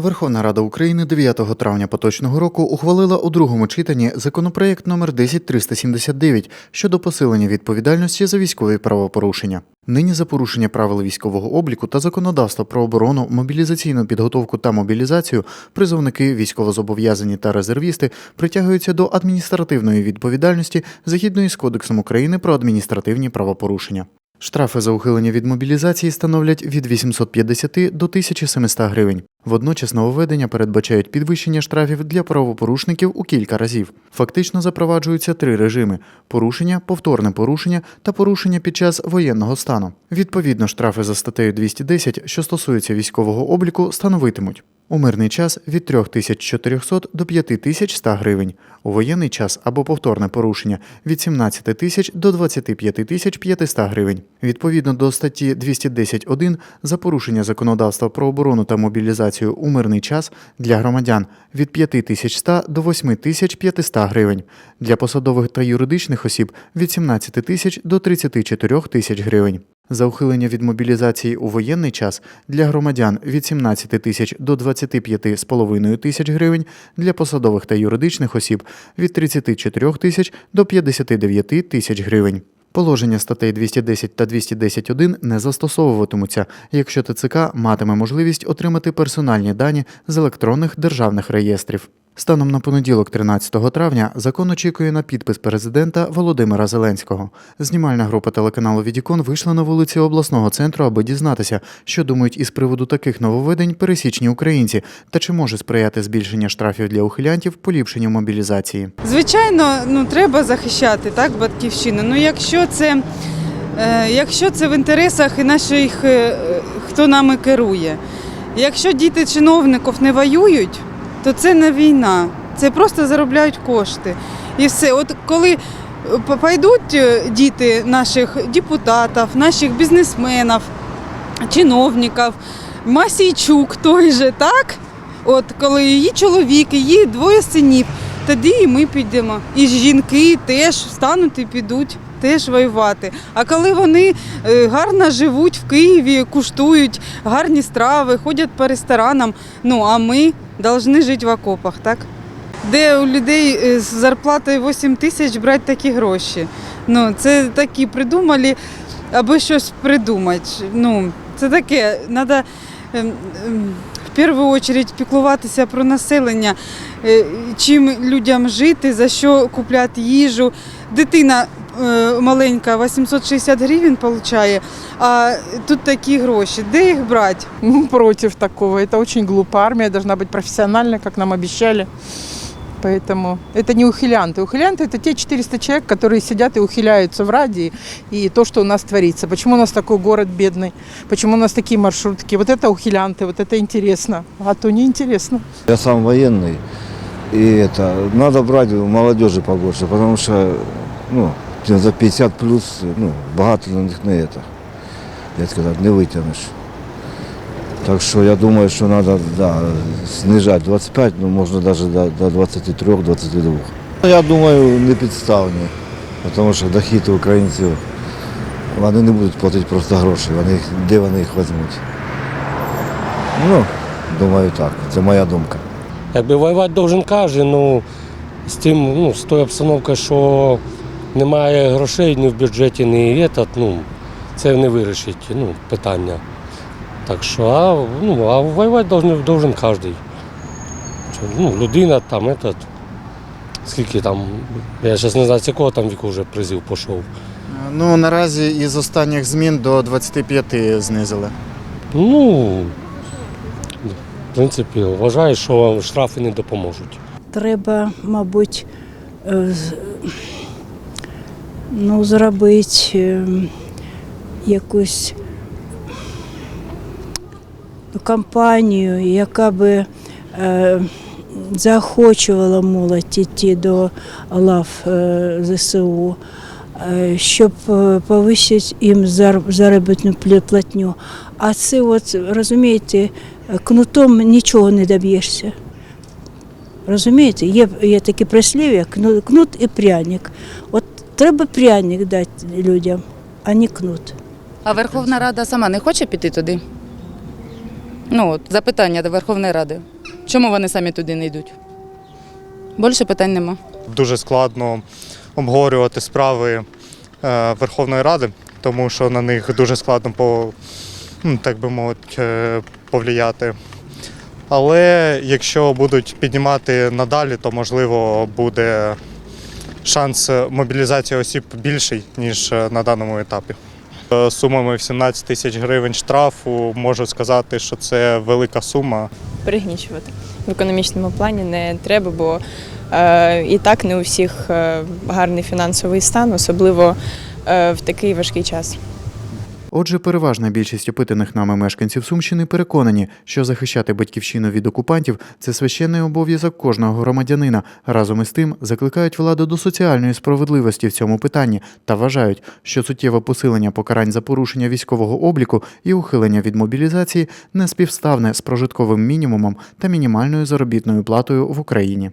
Верховна Рада України 9 травня поточного року ухвалила у другому читанні законопроект номер 10379 щодо посилення відповідальності за військові правопорушення. Нині за порушення правил військового обліку та законодавства про оборону, мобілізаційну підготовку та мобілізацію призовники, військовозобов'язані та резервісти притягуються до адміністративної відповідальності згідно із Кодексом України про адміністративні правопорушення. Штрафи за ухилення від мобілізації становлять від 850 до 1700 гривень. Водночас нововведення передбачають підвищення штрафів для правопорушників у кілька разів. Фактично запроваджуються три режими: порушення, повторне порушення та порушення під час воєнного стану. Відповідно, штрафи за статтею 210, що стосуються військового обліку, становитимуть у мирний час від 3400 до 5100 гривень, у воєнний час або повторне порушення від 17 тисяч до 25 тисяч 500 гривень. Відповідно до статті 210.1 за порушення законодавства про оборону та мобілізацію у мирний час для громадян від 5100 до 8500 гривень, для посадових та юридичних осіб від 17 тисяч до 34 тисяч гривень. За ухилення від мобілізації у воєнний час для громадян від 17 тисяч до 25,5 тисяч гривень, для посадових та юридичних осіб від 34 тисяч до 59 тисяч гривень. Положення статей 210 та 210.1 не застосовуватимуться, якщо ТЦК матиме можливість отримати персональні дані з електронних державних реєстрів. Станом на понеділок, 13 травня, закон очікує на підпис президента Володимира Зеленського. Знімальна група телеканалу Відікон вийшла на вулиці обласного центру, аби дізнатися, що думають із приводу таких нововведень пересічні українці та чи може сприяти збільшення штрафів для ухилянтів поліпшенню мобілізації. Звичайно, ну треба захищати так батьківщину. Ну якщо це, е, якщо це в інтересах і наших, е, хто нами керує. Якщо діти чиновників не воюють, то це не війна, це просто заробляють кошти. І все. От коли пойдуть е, діти наших депутатів, наших бізнесменів, чиновників, Масійчук той же, так? От коли її чоловік, її двоє синів, тоді і ми підемо. І жінки теж встануть і підуть теж воювати. А коли вони е, гарно живуть в Києві, куштують гарні страви, ходять по ресторанам, ну а ми повинні жити в окопах, так? Де у людей е, з зарплатою 8 тисяч брати такі гроші. Ну, це такі придумали, аби щось придумати. Ну, це таке, треба першу чергу піклуватися про населення, е, чим людям жити, за що купляти їжу. Дитина е, маленька 860 гривень отримує, а тут такі гроші. Де їх брати? Ну, проти такого. Це очень глупа армія, має бути професіональна, як нам обещали. Поэтому это не ухилянты. Ухилянты это те 400 человек, которые сидят и ухиляются в радии и то, что у нас творится. Почему у нас такой город бедный? Почему у нас такие маршрутки? Вот это ухилянты, вот это интересно. А то не интересно. Я сам военный, и это надо брать молодежи побольше, потому что ну, за 50 плюс ну, багато на них не это, як сказати, не витягнеш. Так що я думаю, що треба да, знижати 25, ну можна навіть до, до 23-22. Я думаю, не підставні, тому що дохід українців вони не будуть платити просто гроші, вони, де вони їх візьмуть. Ну, думаю так, це моя думка. Якби воювати должен кожен, ну з тим, ну, з тою обстановкою, що немає грошей ні в бюджеті, ні этот, ну, це не вирішить ну, питання. Так що, а, ну, а воювати должен, должен кожен. Ну, людина там, этот, скільки там, я зараз не знаю, з якого там віку вже призив пішов. Ну наразі із останніх змін до 25 знизили. Ну, в принципі, вважаю, що штрафи не допоможуть. треба, мабуть, е, ну, зробити е, якусь кампанію, яка би е, заохочувала молодь йти до лав е, ЗСУ, е, щоб повищити їм зар- заробітну платню. А це, от, розумієте, кнутом нічого не доб'єшся. Розумієте, є, є таке прислів'я кну- кнут і пряник. От треба пряник дати людям, а не кнут. А Верховна Рада сама не хоче піти туди? Ну от, запитання до Верховної Ради. Чому вони самі туди не йдуть? Більше питань нема. дуже складно обговорювати справи е, Верховної Ради, тому що на них дуже складно по, ну, так би мовити, е, повлияти. Але якщо будуть піднімати надалі, то можливо буде шанс мобілізації осіб більший, ніж е, на даному етапі. Е, Сумами в 17 тисяч гривень штрафу можу сказати, що це велика сума. пригнічувати. В економічному плані не треба, бо е, і так не у всіх е, гарний фінансовий стан, особливо е, в такий важкий час. Отже, переважна більшість опитаних нами мешканців Сумщини переконані, що захищати батьківщину від окупантів це священний обов'язок кожного громадянина. Разом із тим закликають владу до соціальної справедливості в цьому питанні та вважають, що суттєве посилення покарань за порушення військового обліку і ухилення від мобілізації не співставне з прожитковим мінімумом та мінімальною заробітною платою в Україні.